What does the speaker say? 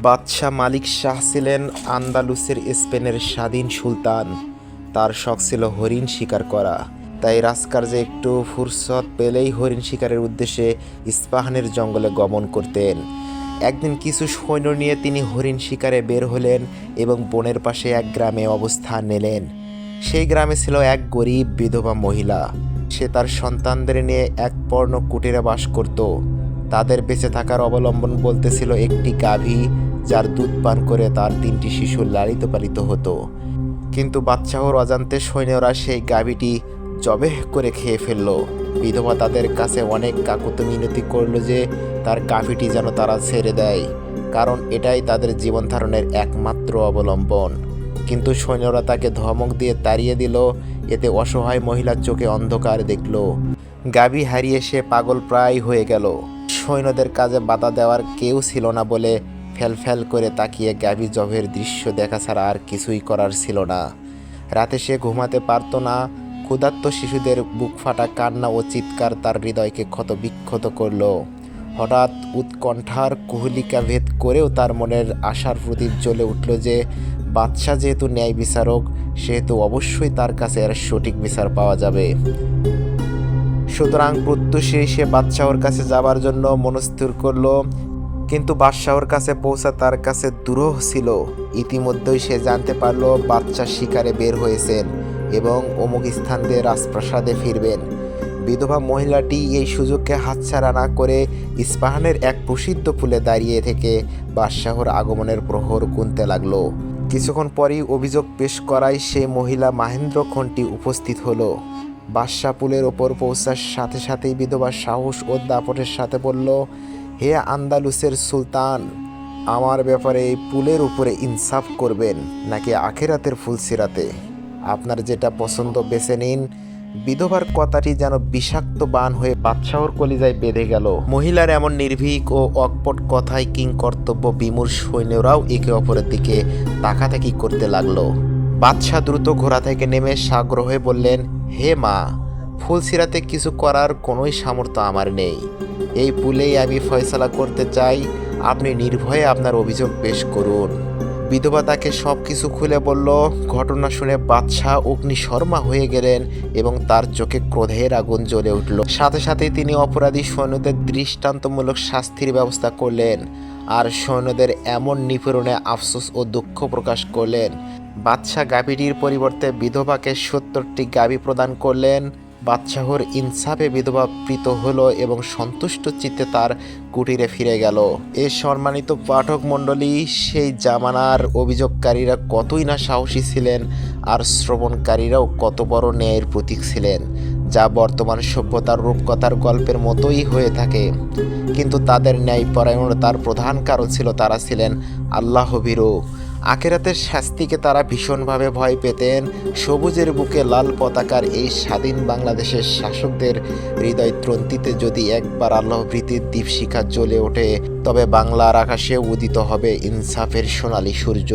বাদশাহ মালিক শাহ ছিলেন আন্দালুসের স্পেনের স্বাধীন সুলতান। তার শখ ছিল হরিণ শিকার করা। তাই রাজকার্যে একটু ফুরসত পেলেই হরিণ শিকারের উদ্দেশ্যে ইস্পাহানের জঙ্গলে গমন করতেন। একদিন কিছু সৈন্য নিয়ে তিনি হরিণ শিকারে বের হলেন এবং বনের পাশে এক গ্রামে অবস্থান নিলেন। সেই গ্রামে ছিল এক গরিব বিধবা মহিলা। সে তার সন্তানদের নিয়ে এক পর্ণ কুটিরে বাস করত। তাদের বেঁচে থাকার অবলম্বন বলতে ছিল একটি গাভী যার দুধ পান করে তার তিনটি শিশু লালিত পালিত হতো। কিন্তু বাচ্চাহর অজান্তে সৈন্যরা সেই গাভীটি জবেহ করে খেয়ে ফেলল। বিধবা তাদের কাছে অনেক কাকুত মিনতি করল যে তার গাভীটি যেন তারা ছেড়ে দেয়, কারণ এটাই তাদের জীবন ধারণের একমাত্র অবলম্বন। কিন্তু সৈন্যরা তাকে ধমক দিয়ে তাড়িয়ে দিল, এতে অসহায় মহিলার চোখে অন্ধকার দেখল। গাবি হারিয়ে সে পাগল প্রায় হয়ে গেল। সৈন্যদের কাজে বাধা দেওয়ার কেউ ছিল না বলে ফ্যাল করে তাকিয়ে গাবি জবের দৃশ্য দেখা ছাড়া আর কিছুই করার ছিল না। রাতে সে ঘুমাতে পারতো না, ক্ষুধার্ত শিশুদের বুক ফাটা কান্না ও চিৎকার তার হৃদয়কে ক্ষত বিক্ষত করল। হঠাৎ উৎকণ্ঠার কুহলিকা ভেদ করেও তার মনের আশার প্রদীপ জ্বলে উঠল যে, বাদশাহ যেহেতু ন্যায় বিচারক সেহেতু অবশ্যই তার কাছে এর সঠিক বিচার পাওয়া যাবে। সুতরাং প্রত্যুষে সে বাদশাহর কাছে যাবার জন্য মনস্থির করল, কিন্তু বাদশাহর কাছে পৌঁছা তার কাছে দুরূহ ছিল। ইতিমধ্যেই সে জানতে পারল বাচ্চা শিকারে বের হয়েছেন এবং অমুক স্থান দিয়ে রাজপ্রাসাদে ফিরবেন। বিধবা মহিলাটি এই সুযোগকে হাতছাড়া না করে ইস্পাহানের এক প্রসিদ্ধ পুলে দাঁড়িয়ে থেকে বাদশাহর আগমনের প্রহর গুনতে লাগল। কিছুক্ষণ পরেই অভিযোগ পেশ করায় সেই মহিলা মাহেন্দ্র খন্টি উপস্থিত হলো। বাদশাহ পুলের ওপর পৌঁছার সাথে সাথেই বিধবা সাহস ও দাপটের সাথে বলল, হে আন্দালুসের সুলতান, আমার ব্যাপারে এই পুলের উপরে ইনসাফ করবেন নাকি আখেরাতের ফুলসিরাতে আপনার যেটা পছন্দ বেছে নিন। বিধবার কথাটি যেন বিষাক্ত বান হয়ে বাদশাহর কলিজায় বেঁধে গেল। মহিলার এমন নির্ভীক ও অকপট কথায় কিং কর্তব্য বিমূর সৈন্যরাও একে অপরের দিকে তাকাতাকি করতে লাগল। বাদশাহ দ্রুত ঘোড়া থেকে নেমে সাগ্রহ বললেন, হে মা ফুলসিরাতে কিছু করার কোনোই সামর্থ্য আমার নেই। এই পুলেই আমি ফয়সালা করতে চাই। আপনি নির্ভয়ে আপনার অভিযোগ পেশ করুন। বিধবা তাকে সব কিছু খুলে বলল। ঘটনা শুনে বাদশাহ অগ্নিশর্মা হয়ে গেলেন এবং তার চোখে ক্রোধের আগুন জ্বলে উঠল। সাথে সাথে তিনি অপরাধী সৈন্যদের দৃষ্টান্তমূলক শাস্তির ব্যবস্থা করলেন আর সৈন্যদের এমন নিপীড়নে আফসোস ও দুঃখ প্রকাশ করলেন বাদশাহ গাভীটির পরিবর্তে বিধবাকে সত্তরটি গাভী প্রদান করলেন। বাদশাহর ইনসাফে বিধবা প্রীত হলো এবং সন্তুষ্ট চিত্তে তার কুটিরে ফিরে গেল। এ সম্মানিত পাঠক মণ্ডলী, সেই জামানার অভিযোগকারীরা কতই না সাহসী ছিলেন আর শ্রবণকারীরাও কত বড় ন্যায়ের প্রতীক ছিলেন, যা বর্তমান সভ্যতার রূপকথার গল্পের মতোই হয়ে থাকে। কিন্তু তাদের ন্যায় পরায়ণতার প্রধান কারণ ছিল তারা ছিলেন আল্লাহ ভীরু আখেরাতের শাস্তিকে তারা ভীষণভাবে ভয় পেতেন। সবুজের বুকে লাল পতাকার এই স্বাধীন বাংলাদেশের শাসকদের হৃদয় ত্রন্তিতে যদি একবার আল্লাহ ভীতির দীপশিখা জ্বলে ওঠে, তবে বাংলার আকাশে উদিত হবে ইনসাফের সোনালি সূর্য।